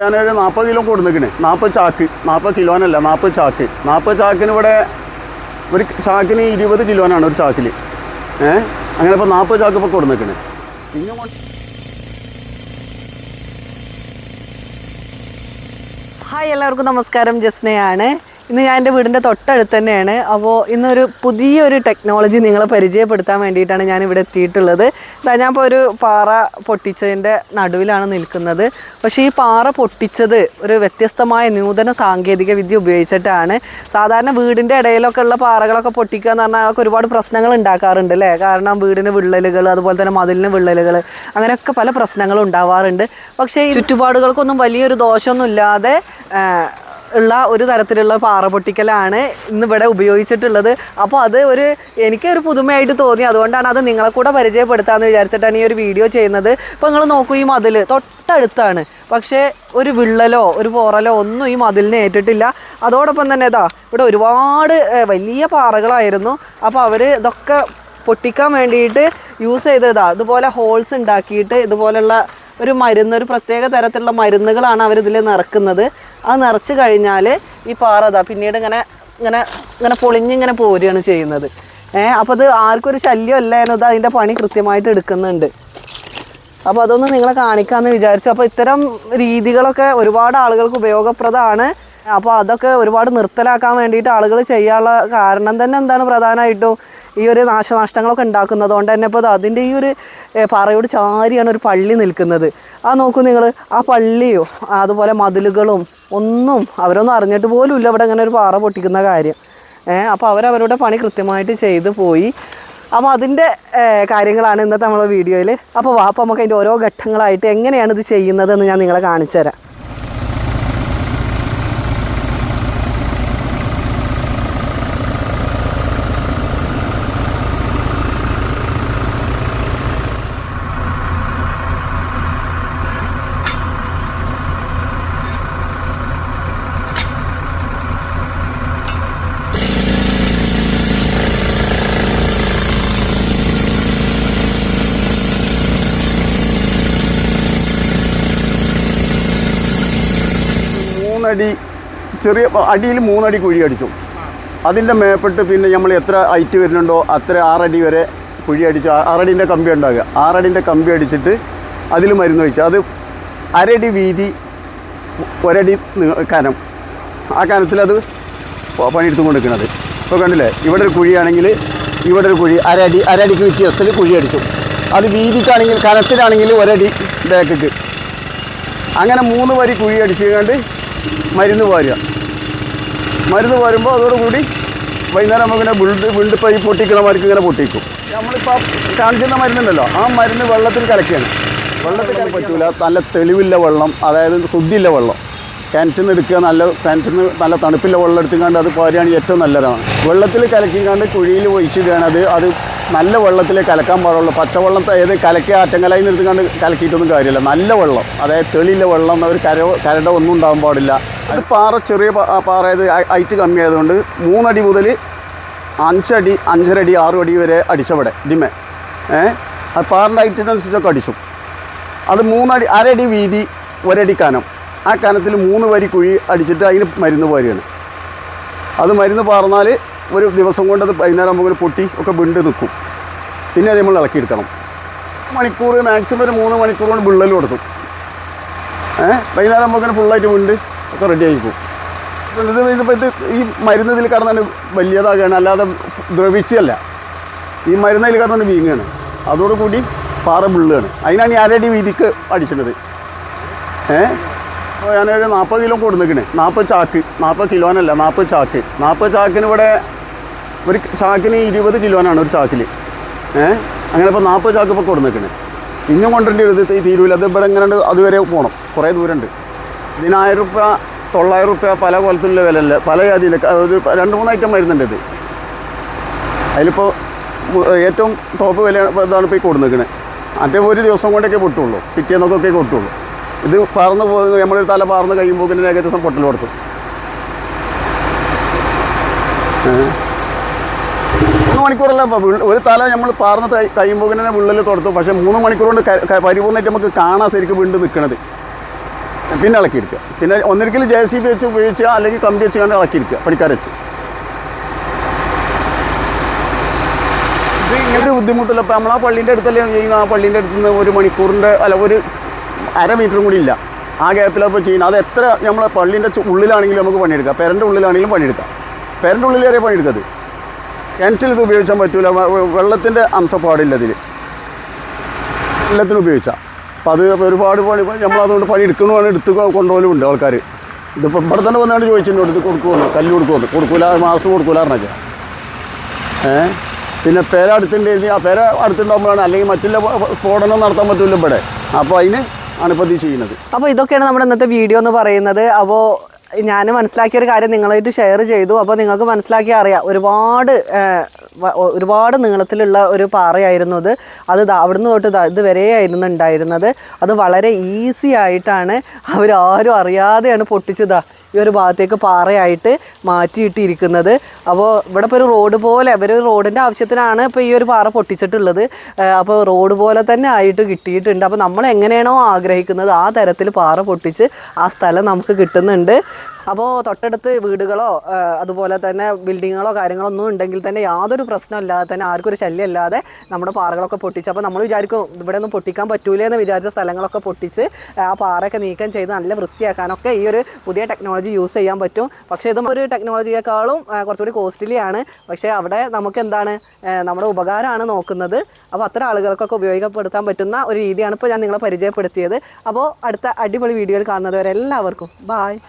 ഞാനൊരു നാൽപ്പത് കിലോ കൊടുന്നിക്കണ്. നാൽപ്പത് ചാക്ക്. നാൽപ്പത് കിലോനല്ല നാൽപ്പത് ചാക്ക്. നാൽപ്പത് ചാക്കിന് ഇവിടെ ഒരു ചാക്കിന് ഇരുപത് കിലോനാണ് ഒരു ചാക്കിൽ ഏ? അങ്ങനെ ഇപ്പോൾ നാൽപ്പത് ചാക്ക് ഇപ്പോൾ കൊടുന്നിക്കണ്. പിന്നെ ഹായ് എല്ലാവർക്കും നമസ്കാരം. ജസ്നയാണ്. ഇന്ന് ഞാൻ എന്റെ വീടിന്റെ തൊട്ടടുത്ത് തന്നെയാണ്. അപ്പോൾ ഇന്നൊരു പുതിയൊരു ടെക്നോളജി നിങ്ങളെ പരിചയപ്പെടുത്താൻ വേണ്ടിയിട്ടാണ് ഞാൻ ഇവിടെ എത്തിയിട്ടുള്ളത്. ഇതാ ഞാൻ ഇപ്പോൾ ഒരു പാറ പൊട്ടിച്ചതിന്റെ നടുവിലാണ് നിൽക്കുന്നത്. പക്ഷേ ഈ പാറ പൊട്ടിച്ചത് ഒരു വ്യത്യസ്തമായ നൂതന സാങ്കേതിക വിദ്യ ഉപയോഗിച്ചിട്ടാണ്. സാധാരണ വീടിന്റെ ഇടയിലൊക്കെ ഉള്ള പാറകളൊക്കെ പൊട്ടിക്കുക എന്ന് പറഞ്ഞാൽ അതൊക്കെ ഒരുപാട് പ്രശ്നങ്ങൾ ഉണ്ടാക്കാറുണ്ട് അല്ലേ? കാരണം വീടിന് വിള്ളലുകൾ അതുപോലെ തന്നെ മതിലിന് വിള്ളലുകൾ അങ്ങനെയൊക്കെ പല പ്രശ്നങ്ങളും ഉണ്ടാവാറുണ്ട്. പക്ഷേ ചുറ്റുപാടുകൾക്കൊന്നും വലിയൊരു ദോഷമൊന്നും ഇല്ലാതെ ആ, ഉള്ള ഒരു തരത്തിലുള്ള പാറ പൊട്ടിക്കലാണ് ഇന്ന് ഇവിടെ ഉപയോഗിച്ചിട്ടുള്ളത്. അപ്പോൾ അത് ഒരു എനിക്കൊരു പുതുമയായിട്ട് തോന്നി. അതുകൊണ്ടാണ് അത് നിങ്ങളെ കൂടെ പരിചയപ്പെടുത്താമെന്ന് വിചാരിച്ചിട്ടാണ് ഈ ഒരു വീഡിയോ ചെയ്യുന്നത്. അപ്പോൾ നിങ്ങൾ നോക്കൂ ഈ മതിൽ തൊട്ടടുത്താണ്. പക്ഷേ ഒരു വിള്ളലോ ഒരു പോറലോ ഒന്നും ഈ മതിലിന് ഏറ്റിട്ടില്ല. അതോടൊപ്പം തന്നെ ഇതാ ഇവിടെ ഒരുപാട് വലിയ പാറകളായിരുന്നു. അപ്പോൾ അവർ ഇതൊക്കെ പൊട്ടിക്കാൻ വേണ്ടിയിട്ട് യൂസ് ചെയ്തതാ. ഇതുപോലെ ഹോൾസ് ഉണ്ടാക്കിയിട്ട് ഇതുപോലുള്ള ഒരു മരുന്ന് ഒരു പ്രത്യേക തരത്തിലുള്ള മരുന്നുകളാണ് അവർ ഇതിൽ നിറക്കുന്നത്. അത് നിറച്ച് കഴിഞ്ഞാൽ ഈ പാറ അതാ പിന്നീട് ഇങ്ങനെ ഇങ്ങനെ ഇങ്ങനെ പൊളിഞ്ഞിങ്ങനെ പോരുകയാണ് ചെയ്യുന്നത്. ഏഹ് അപ്പോൾ അത് ആർക്കൊരു ശല്യം അല്ലായിരുന്നു ഇത് അതിന്റെ പണി കൃത്യമായിട്ട് എടുക്കുന്നുണ്ട്. അപ്പോൾ അതൊന്ന് നിങ്ങളെ കാണിക്കാമെന്ന് വിചാരിച്ചു. അപ്പോൾ ഇത്തരം രീതികളൊക്കെ ഒരുപാട് ആളുകൾക്ക് ഉപയോഗപ്രദമാണ്. അപ്പോൾ അതൊക്കെ ഒരുപാട് നിർത്തലാക്കാൻ വേണ്ടിയിട്ട് ആളുകൾ ചെയ്യാനുള്ള കാരണം തന്നെ എന്താണ് പ്രധാനമായിട്ടും? ഈ ഒരു നാശനഷ്ടങ്ങളൊക്കെ ഉണ്ടാക്കുന്നത് കൊണ്ട് തന്നെ ഇപ്പോൾ അതിന്റെ ഈ ഒരു പാറയോട് ചാരിയാണ് ഒരു പള്ളി നിൽക്കുന്നത്. ആ നോക്കൂ നിങ്ങൾ ആ പള്ളിയോ അതുപോലെ മതിലുകളും ഒന്നും അവരൊന്നും അറിഞ്ഞിട്ട് പോലും ഇല്ല ഇവിടെ ഇങ്ങനെ ഒരു പാറ പൊട്ടിക്കുന്ന കാര്യം. ഏഹ് അപ്പോൾ അവരവരുടെ പണി കൃത്യമായിട്ട് ചെയ്തു പോയി. അപ്പോൾ അതിന്റെ കാര്യങ്ങളാണ് ഇന്നത്തെ നമ്മളെ വീഡിയോയിൽ അപ്പോൾ വാപ്പ നമുക്ക് അതിന്റെ ഓരോ ഘട്ടങ്ങളായിട്ട് എങ്ങനെയാണ് ഇത് ചെയ്യുന്നതെന്ന് ഞാൻ നിങ്ങളെ കാണിച്ചു തരാം. മൂന്നടി ചെറിയ അടിയിൽ മൂന്നടി കുഴി അടിച്ചു. അതിന്റെ മേപ്പെട്ട് പിന്നെ നമ്മൾ എത്ര ഹൈറ്റ് വരുന്നുണ്ടോ അത്ര ആറടി വരെ കുഴി അടിച്ചു ആറടിന്റെ കമ്പി ഉണ്ടാകുക ആറടിന്റെ കമ്പി അടിച്ചിട്ട് അതിൽ മരുന്ന് വെച്ചു അത് അരടി വീതി ഒരടി കനം. ആ കനത്തിലത് അത് പണിയെടുത്തും കൊടുക്കുന്നത് ഇപ്പോൾ കണ്ടില്ലേ? ഇവിടെ ഒരു കുഴിയാണെങ്കിൽ ഇവിടെ ഒരു കുഴി അരടി അരടിക്ക് വ്യത്യാസത്തിൽ കുഴി അടിച്ചു. അത് വീതിക്കാണെങ്കിൽ കനത്തിലാണെങ്കിൽ ഒരടി ബാക്കിക്ക് അങ്ങനെ മൂന്ന് വരി കുഴി അടിച്ചുകൊണ്ട് മരുന്ന് വാരുക. മരുന്ന് വരുമ്പോൾ അതോടുകൂടി വൈകുന്നേരം നമുക്കിങ്ങനെ ബുൾഡ് വിണ്ട് പൈ പൊട്ടിക്കണമാർക്ക് ഇങ്ങനെ പൊട്ടിക്കും. നമ്മളിപ്പോൾ കാണിക്കുന്ന മരുന്നുണ്ടല്ലോ. ആ മരുന്ന് വെള്ളത്തിൽ കലക്കുകയാണ് വെള്ളത്തിൽ പറ്റൂല. നല്ല തെളിവില്ല വെള്ളം. അതായത് ശുദ്ധിയില്ല വെള്ളം. കിണറ്റിൽ നിന്ന് എടുക്കുക നല്ല കിണറ്റിൽ നിന്ന് നല്ല തണുപ്പില്ല വെള്ളം എടുത്തുകൊണ്ട് അത് പാരുകയാണ് ഏറ്റവും നല്ലതാണ്. വെള്ളത്തിൽ കലക്കിക്കാണ്ട് കുഴിയിൽ ഒഴിച്ചിടുകയാണ് അത്. അത് നല്ല വെള്ളത്തിൽ കലക്കാൻ പാടുള്ളൂ. പച്ചവെള്ളം ഏത് കലക്കി ആറ്റങ്കലായി നിന്ന് എടുത്തുകൊണ്ട് കലക്കിയിട്ടൊന്നും കാര്യമില്ല. നല്ല വെള്ളം. അതായത് തെളിയില്ല വെള്ളം ഒരു കര കരട ഒന്നും ഉണ്ടാകാൻ പാടില്ല. അത് പാറ ചെറിയ പാറ ആയത് ഹൈറ്റ് കമ്മിയായതുകൊണ്ട് മൂന്നടി മുതൽ അഞ്ചടി അഞ്ചരടി ആറു അടി വരെ അടിച്ചവിടെ ഇതിമേ ഏഹ് അത് പാറിന്റെ ഹൈറ്റിനനുസരിച്ചൊക്കെ അടിച്ചു. അത് മൂന്നടി അരടി വീതി ഒരടി കനം. ആ കനത്തിൽ മൂന്ന് വരി കുഴി അടിച്ചിട്ട് അതിന് മരുന്ന് പോരുകയാണ്. അത് മരുന്ന് പാർന്നാൽ ഒരു ദിവസം കൊണ്ട് അത് വൈകുന്നേരം ആകുമ്പോൾ പൊട്ടി ഒക്കെ ബിണ്ട് നിൽക്കും. പിന്നെ അത് നമ്മൾ ഇളക്കിയെടുക്കണം മണിക്കൂർ മാക്സിമം ഒരു മൂന്ന് മണിക്കൂർ കൊണ്ട് വിള്ളൽ കൊടുക്കും ഏഹ് വൈകുന്നേരം ആകുമ്പോൾ ഫുള്ളായിട്ട് വിണ്ട് ഒക്കെ റെഡി ആയിക്കും ഇത് ഇതിപ്പോൾ ഇത് ഈ മരുന്ന് ഇതിൽ കിടന്നാണ് വലിയതാകുകയാണ് അല്ലാതെ ദ്രവിച്ചല്ല ഈ മരുന്ന് അതിൽ കിടന്നാണ് വീങ്ങുകയാണ് അതോടുകൂടി പാറ വിള്ളുകയാണ് അതിനാണ് ഈ അരടി വീതിക്ക് അടിച്ചത് ഏഹ് ഞാനൊരു നാൽപ്പത് കിലോ കൊടുന്നിക്കണേ നാൽപ്പത് ചാക്ക്. നാൽപ്പത് കിലോനല്ല നാൽപ്പത് ചാക്ക്. നാൽപ്പത് ചാക്കിന് ഇവിടെ ഒരു ചാക്കിന് ഇരുപത് കിലോനാണ് ഒരു ചാക്കിൽ ഏഹ് അങ്ങനെ ഇപ്പോൾ നാൽപ്പത് ചാക്ക് ഇപ്പോൾ കൊടുന്നിക്കണേ. ഇന്നും കൊണ്ടുവരേണ്ടി ഇത് തീരുവില്ല അത് ഇവിടെ എങ്ങനെ അതുവരെ പോകണം കുറേ ദൂരമുണ്ട്. ഇതിനായിരം റുപ്യ തൊള്ളായിരം റുപ്യ പല കൊലത്തിലുള്ള വിലയല്ല? പല ജാതിയിൽ ഒരു രണ്ട് മൂന്ന് ഐറ്റം വരുന്നുണ്ട് ഇത്. അതിലിപ്പോൾ ഏറ്റവും ടോപ്പ് വില ഇതാണ് ഇപ്പോൾ ഈ കൊടുന്നിരിക്കുന്നത് മറ്റേ ഒരു ദിവസം കൊണ്ടൊക്കെ പൊട്ടുള്ളൂ. പിറ്റേന്നൊക്കെ പൊട്ടുള്ളൂ. ഇത് പറന്ന് പോകുന്നത് നമ്മളൊരു തല പറന്ന് കഴിയുമ്പോൾ പിന്നെ ഏകദേശം പൊട്ടൽ കൊടുക്കും. ഏ. മണിക്കൂറല്ല ഒരു തല നമ്മൾ പാർന്ന് കഴി- കഴിയുമ്പോൾ തന്നെ വിള്ളൽ തുറത്തു പക്ഷേ മൂന്ന് മണിക്കൂർ കൊണ്ട് പരിപൂർണമായിട്ട് നമുക്ക് കാണാൻ ശരിക്കും വീണ്ടും നിൽക്കണത് പിന്നെ ഇളക്കിയിരിക്കുക. പിന്നെ ഒന്നിരിക്കൽ ജെ സി ബി വെച്ച് ഉപയോഗിക്കുക അല്ലെങ്കിൽ കമ്പി വെച്ച് കണ്ട് ഇളക്കിയിരിക്കുക. പണിക്കരച്ച്. ഇങ്ങനൊരു ബുദ്ധിമുട്ടില്ല? ഇപ്പം നമ്മൾ ആ പള്ളീന്റെ അടുത്തല്ലേ ചെയ്യുന്ന ആ പള്ളീന്റെ അടുത്ത് നിന്ന് ഒരു മണിക്കൂറിന്റെ അല്ല ഒരു അര മീറ്ററും കൂടി ഇല്ല. ആ ഗ്യാപ്പിലപ്പോൾ ചെയ്യുന്നത്. അത് എത്ര നമ്മളെ പള്ളീന്റെ ഉള്ളിലാണെങ്കിലും നമുക്ക് പണിയെടുക്കാം. പെരന്റെ ഉള്ളിലാണെങ്കിലും പണിയെടുക്കാം. പെരന്റെ ഉള്ളിൽ വരെ കിണറ്റിൽ ഇത് ഉപയോഗിക്കാൻ പറ്റൂല. വെള്ളത്തിന്റെ അംശം പാടില്ല ഇതിൽ വെള്ളത്തിന് ഉപയോഗിച്ചാൽ അപ്പോൾ അത് ഒരുപാട് പണി നമ്മളതുകൊണ്ട് പണി എടുക്കണമെന്ന് എടുത്ത് കൊണ്ടുപോലുണ്ട് ആൾക്കാർ ഇതിപ്പോൾ ഇവിടെ തന്നെ വന്നാണ് ചോദിച്ചിട്ടുണ്ട് ഇത് കൊടുക്കുമെന്ന് കല്ല് കൊടുക്കുമെന്ന് കൊടുക്കൂല മാസം കൊടുക്കൂല പറഞ്ഞൊക്കെ ഏ? പിന്നെ പേര അടുത്തുണ്ടായിരുന്നു ആ പേര അടുത്തുണ്ടാകുമ്പോഴാണ് അല്ലെങ്കിൽ മറ്റുള്ള സ്ഫോടനം നടത്താൻ പറ്റില്ല ഇവിടെ. അപ്പോൾ അതിന് ആണ് ഇപ്പോൾ ചെയ്യുന്നത്. അപ്പോൾ ഇതൊക്കെയാണ് നമ്മുടെ ഇന്നത്തെ വീഡിയോ എന്ന് പറയുന്നത്. അപ്പോൾ ഞാൻ മനസ്സിലാക്കിയൊരു കാര്യം നിങ്ങളായിട്ട് ഷെയർ ചെയ്തു. അപ്പോൾ നിങ്ങൾക്ക് മനസ്സിലാക്കി അറിയാം. ഒരുപാട് ഒരുപാട് നീളത്തിലുള്ള ഒരു പാറയായിരുന്നു അത്. അത് അവിടുന്ന് തൊട്ട് ഇതുവരെ ആയിരുന്നു ഉണ്ടായിരുന്നത്. അത് വളരെ ഈസി ആയിട്ടാണ് അവരാരും അറിയാതെയാണ് പൊട്ടിച്ചതാ ഈ ഒരു ഭാഗത്തേക്ക് പാറയായിട്ട് മാറ്റിയിട്ടിരിക്കുന്നത്. അപ്പോൾ ഇവിടെ ഇപ്പോൾ ഒരു റോഡ് പോലെ അവർ റോഡിന്റെ ആവശ്യത്തിനാണ് ഇപ്പോൾ ഈ ഒരു പാറ പൊട്ടിച്ചിട്ടുള്ളത്. അപ്പോൾ റോഡ് പോലെ തന്നെ ആയിട്ട് കിട്ടിയിട്ടുണ്ട്. അപ്പോൾ നമ്മൾ എങ്ങനെയാണോ ആഗ്രഹിക്കുന്നത് ആ തരത്തിൽ പാറ പൊട്ടിച്ച് ആ സ്ഥലം നമുക്ക് കിട്ടുന്നുണ്ട്. അപ്പോൾ തൊട്ടടുത്ത് വീടുകളോ അതുപോലെ തന്നെ ബിൽഡിങ്ങുകളോ കാര്യങ്ങളോ ഒന്നും ഉണ്ടെങ്കിൽ തന്നെ യാതൊരു പ്രശ്നമില്ലാതെ തന്നെ ആർക്കും ഒരു ശല്യം ഇല്ലാതെ നമ്മുടെ പാറകളൊക്കെ പൊട്ടിച്ച് അപ്പോൾ നമ്മൾ വിചാരിക്കും ഇവിടെ ഒന്നും പൊട്ടിക്കാൻ പറ്റൂലേ എന്ന് വിചാരിച്ച സ്ഥലങ്ങളൊക്കെ പൊട്ടിച്ച് ആ പാറയൊക്കെ നീക്കം ചെയ്ത് നല്ല വൃത്തിയാക്കാനൊക്കെ ഈ ഒരു പുതിയ ടെക്നോളജി യൂസ് ചെയ്യാൻ പറ്റും. പക്ഷേ ഇതും ഒരു ടെക്നോളജിയേക്കാളും കുറച്ചുകൂടി കോസ്റ്റ്ലി ആണ് പക്ഷേ അവിടെ നമുക്ക് എന്താണ് നമ്മുടെ ഉപകാരമാണ് നോക്കുന്നത്. അപ്പോൾ അത്ര ആളുകൾക്കൊക്കെ ഉപയോഗപ്പെടുത്താൻ പറ്റുന്ന ഒരു രീതിയാണ് ഇപ്പോൾ ഞാൻ നിങ്ങളെ പരിചയപ്പെടുത്തിയത്. അപ്പോൾ അടുത്ത അടിപൊളി വീഡിയോയിൽ കാണുന്നത് വരെ എല്ലാവർക്കും ബായ്.